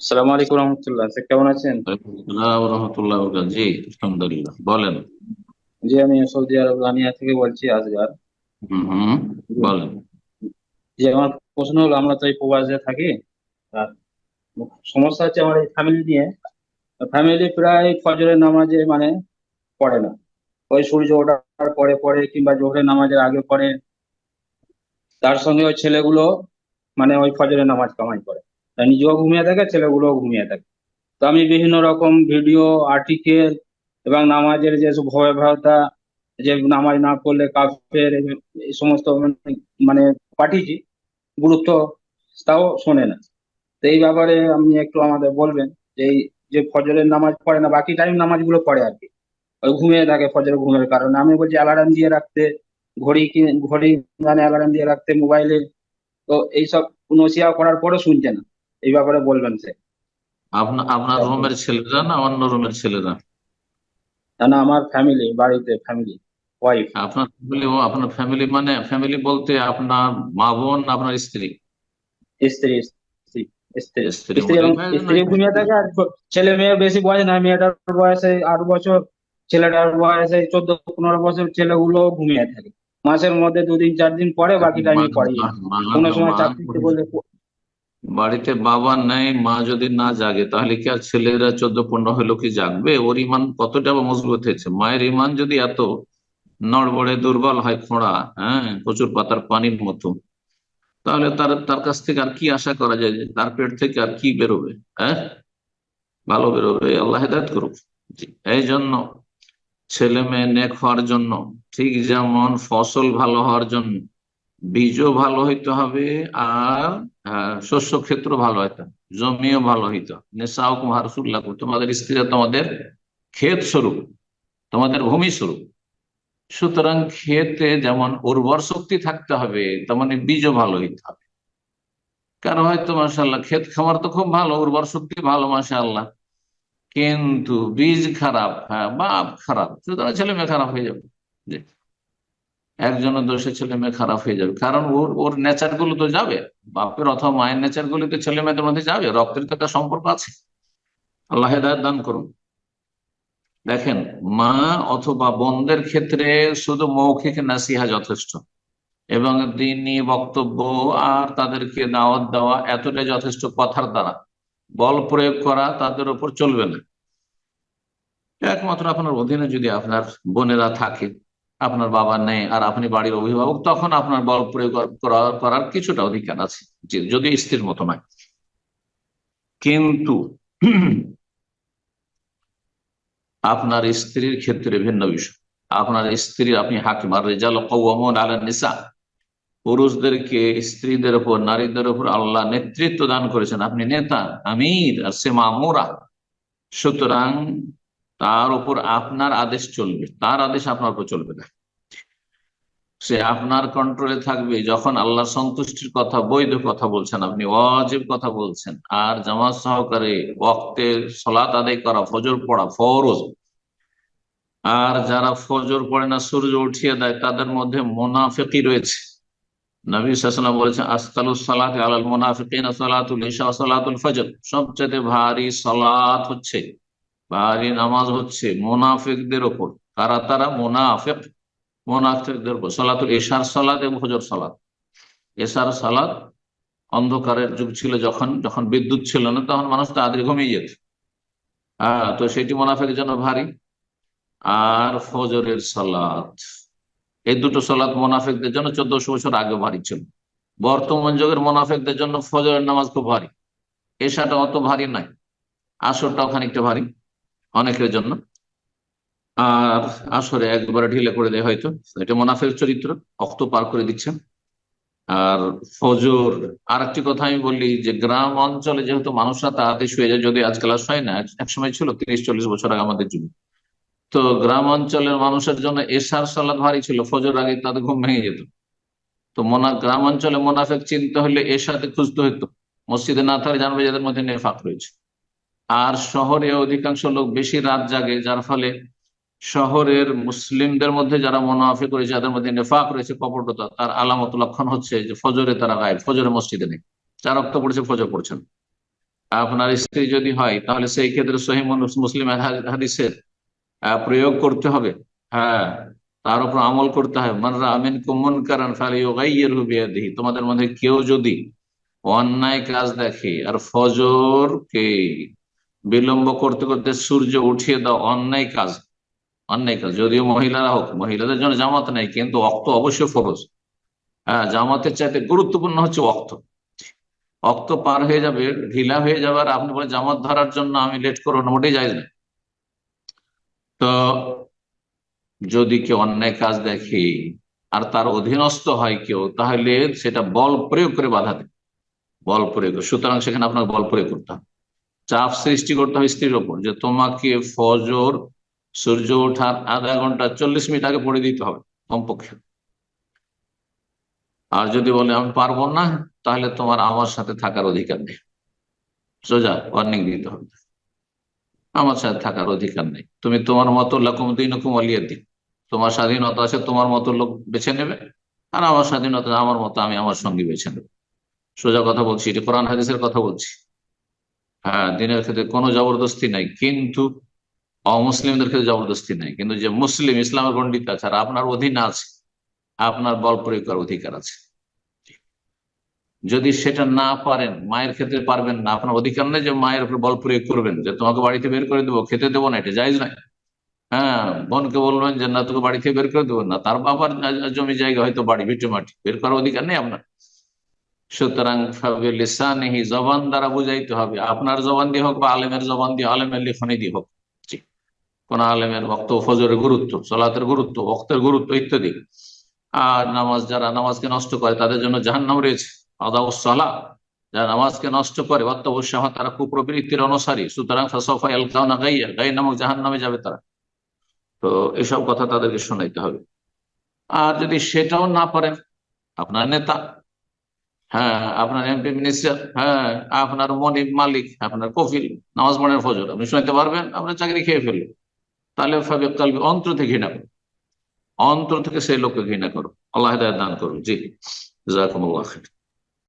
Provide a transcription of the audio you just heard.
আসসালামু আলাইকুম রহমতুল্লাহ। স্যার কেমন আছেন? রহমতুল্লাহ জি আলহামদুলিল্লাহ। বলেন। জি আমি সৌদি আরব রানিয়া থেকে বলছি আজগার। হুম বলেন। যে আমার প্রশ্ন হলো আমরা তো এই প্রবাসে থাকি। আর সমস্যা হচ্ছে আমার এই ফ্যামিলি নিয়ে। ফ্যামিলি প্রায় ফজরের নামাজে মানে পড়ে না। ওই সূর্য ওঠার পরে পরে কিংবা জোহরের নামাজের আগে পরে তার সঙ্গে ওই ছেলেগুলো মানে ওই ফজরের নামাজ কামাই করে। নিজেও ঘুমিয়ে থাকে, ছেলেগুলোও ঘুমিয়ে থাকে। তো আমি বিভিন্ন রকম ভিডিও আর্টিকেল এবং নামাজের যে ভয়াবহতা, যে নামাজ না পড়লে কাফের এই সমস্ত মানে মানে পাঠিয়েছি গুরুত্ব তাও শোনে না। তো এই ব্যাপারে আপনি একটু আমাদের বলবেন যে এই যে ফজরের নামাজ পড়ে না, বাকি টাইম নামাজগুলো পড়ে আর কি। ওই ঘুমিয়ে থাকে ফজরের ঘুমের কারণে। আমি বলছি অ্যালার্ম দিয়ে রাখতে, ঘড়ি ঘড়ি মানে অ্যালার্ম দিয়ে রাখতে মোবাইলে তো এইসব নসিয়া করার পরে শুনছে না। এই ব্যাপারে বলবেন সে। আপনার রুমের ছেলেরা না অন্য রুমের ছেলেরা? না আমার ফ্যামিলি বাড়িতে ফ্যামিলি ওয়াইফ আপনার ফ্যামিলি ও আপনার ফ্যামিলি মানে ফ্যামিলি বলতে আপনার মা বোন আপনার স্ত্রী? স্ত্রী স্ত্রী স্ত্রী। স্ত্রী স্ত্রী এবং স্ত্রী ঘুমিয়ে থাকে আর ছেলে মেয়ের বেশি বয়স না মেয়েটার বয়সে আট বছর ছেলেটার বয়সে চোদ্দ পনেরো বছর ছেলেগুলো ঘুমিয়ে থাকে। মাসের মধ্যে দুদিন চার দিন পরে বাকি টাইমে পড়ে কোনো সময় চাকরিতে বলে বাড়িতে বাবা নেই, মা যদি না জাগে, তাহলে কি আর ছেলেরা চোদ্দ পনেরো হলো কি জাগবে? ওর ইমান কতটা মজবুত হয়েছে? মায়ের ইমান যদি এত নড়বড়ে, দুর্বল হয় খোঁড়া হ্যাঁ প্রচুর পাতার পানির মতো, তাহলে তার তার কাছ থেকে আর কি আশা করা যায় যে তার পেট থেকে আর কি বেরোবে? হ্যাঁ? ভালো বেরোবে, আল্লাহ হেদায়ত করুক। এই জন্য ছেলে মেয়ে নেক হওয়ার জন্য, ঠিক যেমন ফসল ভালো হওয়ার জন্য, বীজও ভালো হইতে হবে, আর শস্য ক্ষেত্র ভালো হইতে জমিও ভালো হইতে নেশাও কুমারসুল্লাহ তোমাদের স্ত্রীরা তোমাদের ক্ষেত স্বরূপ, তোমাদের ভূমি স্বরূপ। সুতরাং ক্ষেতে যেমন উর্বর শক্তি থাকতে হবে, তেমনি বীজও ভালো হইতে হবে। কারণ হয়তো মাসাল্লাহ ক্ষেত খামার তো খুব ভালো, উর্বর শক্তি ভালো মাসাল্লাহ কিন্তু বীজ খারাপ হ্যাঁ বাপ খারাপ, সুতরাং ছেলে মেয়ে খারাপ হয়ে যাবে। একজনের দোষে ছেলে মেয়ে খারাপ হয়ে যাবে। কারণ ওর ওর নেচারগুলো তো যাবে। বাপের অথবা মায়ের নেচারগুলো তো ছেলে মেয়েদের মধ্যে যাবে। রক্তের তো একটা সম্পর্ক আছে। আল্লাহ হেদায়ত দান করুন। দেখেন, মা অথবা বন্ধের ক্ষেত্রে শুধু মৌখিক নাসিহা যথেষ্ট। এবং দিনই বক্তব্য আর তাদেরকে দাওয়াত দেওয়া এতটাই যথেষ্ট কথার দ্বারা। বল প্রয়োগ করা তাদের উপর চলবে না। একমাত্র আপনার অধীনে যদি আপনার বোনেরা থাকে আপনার বাবা নেই আর আপনি বাড়ির অভিভাবক, তখন আপনার বল প্রয়োগ করার কিছুটা অধিকার আছে যদি স্ত্রীর মতো নয়। কিন্তু আপনার স্ত্রীর ক্ষেত্রে ভিন্ন বিষয়। আপনার স্ত্রী আপনি হাকিম আর রেজাল কওয়ামুন আলা নিসা। পুরুষদেরকে স্ত্রীদের উপর, নারীদের উপর আল্লাহ নেতৃত্ব দান করেছেন। আপনি নেতা, আমির, আর সে মামুরা। সুতরাং তার উপর আপনার আদেশ চলবে, তার আদেশ আপনার উপর চলবে না। সে আপনার কন্ট্রোলে থাকবে, যখন আল্লাহ সন্তুষ্টির কথা, বৈধ কথা বলছেন, আপনি ওয়াজিব কথা বলছেন। আর জামাত সহকারে ওয়াক্তে সলাত আদায় করা, ফজর পড়া ফরজ। আর যারা ফজর পড়ে না, সূর্য উঠিয়ে দেয়, তাদের মধ্যে মোনাফেকি রয়েছে। নবী সাল্লাম বলেছেন, আসকালু সালাত আলাল মুনাফিকিন সালাতুল ইশা, সালাতুল ফজর। সবচেয়ে ভারী সালাত হচ্ছে ভারী নামাজ হচ্ছে মোনাফেকদের ওপর। কারা তারা? মুনাফিক। মুনাফিকদের উপর সালাতুল ইশার সালাত এবং ফজর সালাত। এশার সালাত অন্ধকারের যুগ ছিল যখন যখন বিদ্যুৎ ছিল না, তখন মানুষ তাড়াতাড়ি ঘুমিয়ে যেত। হ্যাঁ তো সেটি মুনাফিকের জন্য ভারী। আর ফজরের সালাত। এই দুটো সালাত মোনাফেকদের জন্য চোদ্দশো বছর আগে ভারী ছিল। বর্তমান যুগের মোনাফেকদের জন্য ফজরের নামাজ খুব ভারী। এশাটা অত ভারী নাই আসরটাও খানিকটা ভারী। অনেকের জন্য। আর আসরে একবারে ঢিলে করে দেয় হয়তো। এটা মোনাফের চরিত্র, অক্ত পার করে দিচ্ছেন। আর ফজর আর একটি কথা আমি বলি যে গ্রাম অঞ্চলে যেহেতু মানুষরা তাড়াতাড়ি শুয়ে যায় যদি আজকাল আর হয় না এক- একসময় ছিল, তিরিশ, চল্লিশ বছর আগে আমাদের যুগে। তো গ্রাম অঞ্চলের মানুষের জন্য এশার সালাদ ভারী ছিল, ফজর আগে তাদের ঘুম ভেঙে যেত। তো মোনা, গ্রাম অঞ্চলে মোনাফেক চিনতে হলে এশাতে খুঁজতে হতো মসজিদে না থাকলে জানবে যাদের মধ্যে নেফাক রয়েছে। আর শহরে অধিকাংশ লোক বেশি রাত জাগে, যার ফলে শহরের মুসলিমদের মধ্যে যারা মোনাফেক রয়েছে, যাদের মধ্যে নেফাক রয়েছে, কপটতা, তার আলামত লক্ষণ হচ্ছে যে ফজরে তারা গায়েব ফজরে মসজিদে নেই। চার রক্ত পড়েছে, ফজর পড়ছেন। আপনার স্ত্রী যদি হয়, তাহলে সেই ক্ষেত্রে সহি মুসলিম হাদিসের প্রয়োগ করতে হবে। হ্যাঁ তার উপর আমল করতে হবে। মানরা আমিন কুমন কারণ তোমাদের মধ্যে কেউ যদি অন্যায় কাজ দেখে, আর ফজরকে বিলম্ব করতে করতে সূর্য উঠিয়ে দাও, অন্যায় কাজ অন্যায় কাজ। যদিও মহিলারা হোক, মহিলাদের জন্য জামাত নেই, কিন্তু অক্ত অবশ্যই ফরজ। হ্যাঁ জামাতের চাইতে গুরুত্বপূর্ণ হচ্ছে অক্ত। অক্ত পার হয়ে যাবে, ঢিলা হয়ে যাবে, আর আপনি বলেন জামাত ধরার জন্য আমি লেট করব না, মোটেই যায় না। তো যদি কেউ অন্যায় কাজ দেখে আর তার অধীনস্থ হয় কেউ, তাহলে সেটা বল প্রয়োগ করে বাধা দেবে বল প্রয়োগ। সুতরাং সেখানে আপনাকে বল প্রয়োগ করতে হবে। চাপ সৃষ্টি করতে হবে স্ত্রীর ওপর, যে তোমাকে ফজর, সূর্য ওঠার আধা ঘণ্টা চল্লিশ মিনিট আগে পড়ে দিতে হবে কমপক্ষে। আর যদি বলে, আমি পারব না, তাহলে তোমার আমার সাথে থাকার অধিকার নেই। সোজা ওয়ার্নিং দিতে হবে। আমার সাথে থাকার অধিকার নেই। তুমি তোমার মতো লাকুম দিন আলিয়া দিন। তোমার স্বাধীনতা আছে, তোমার মতো লোক বেছে নেবে। আর আমার স্বাধীনতা, আমার মতো আমি আমার সঙ্গী বেছে নেব। সোজা কথা বলছি, এটি কোরআন হাদিসের কথা বলছি। হ্যাঁ দিনের ক্ষেত্রে কোনো জবরদস্তি নাই, কিন্তু অমুসলিমদের ক্ষেত্রে জবরদস্তি নাই। কিন্তু যে মুসলিম, ইসলামের পণ্ডিত আছে, আর আপনার অধীনে আছে, আপনার বল প্রয়োগ করার অধিকার আছে। যদি সেটা না পারেন, মায়ের ক্ষেত্রে পারবেন না, আপনার অধিকার নেই যে মায়ের উপর বল প্রয়োগ করবেন, যে তোমাকে বাড়িতে বের করে দেবো, খেতে দেবো না, এটা জায়জ নাই হ্যাঁ বোনকে বলবেন যে, না, তোকে বাড়ি থেকে বের করে দেবো না। তার বাবার জমি জায়গা হয়তো বাড়ি, ভিটে মাটি, বের করার অধিকার নেই আপনার। সুতরাং লিসানিহি, জবান দ্বারা বুঝাইতে হবে। আপনার জবান দিয়ে হোক বা আলেমের জবান দিয়ে, আলেমের লিখনে দিয়ে হোক। কোন আলেমের বক্ত ফজরের গুরুত্ব, সলাতের গুরুত্ব বক্তের গুরুত্ব ইত্যাদি। আর নামাজ যারা নামাজকে নষ্ট করে, তাদের জন্য জাহান্নাম রয়েছে। আদাউসালা যারা নামাজকে নষ্ট করে অত্যবশ্য তারা কুপ্রবৃত্তির অনুসারী। সুতরাং ফসফা এলকাউনা গাইয়া গাই নামক জাহান নামে যাবে তারা। তো এসব কথা তাদেরকে শোনাইতে হবে। আর যদি সেটাও না পারেন, আপনার নেতা হ্যাঁ আপনার এমপি মিনিস্টার হ্যাঁ আপনার মনিব মালিক, আপনার কফিল, নামাজ মনের ফজর, আপনি শুনতে পারবেন, আপনার চাকরি খেয়ে ফেলবেন তাহলে ফাবে কালবি অন্তর থেকে ঘৃণা করো। অন্তর থেকে সেই লোককে ঘৃণা করো। আল্লাহ দান করো জি, জাকুমুল্লাহ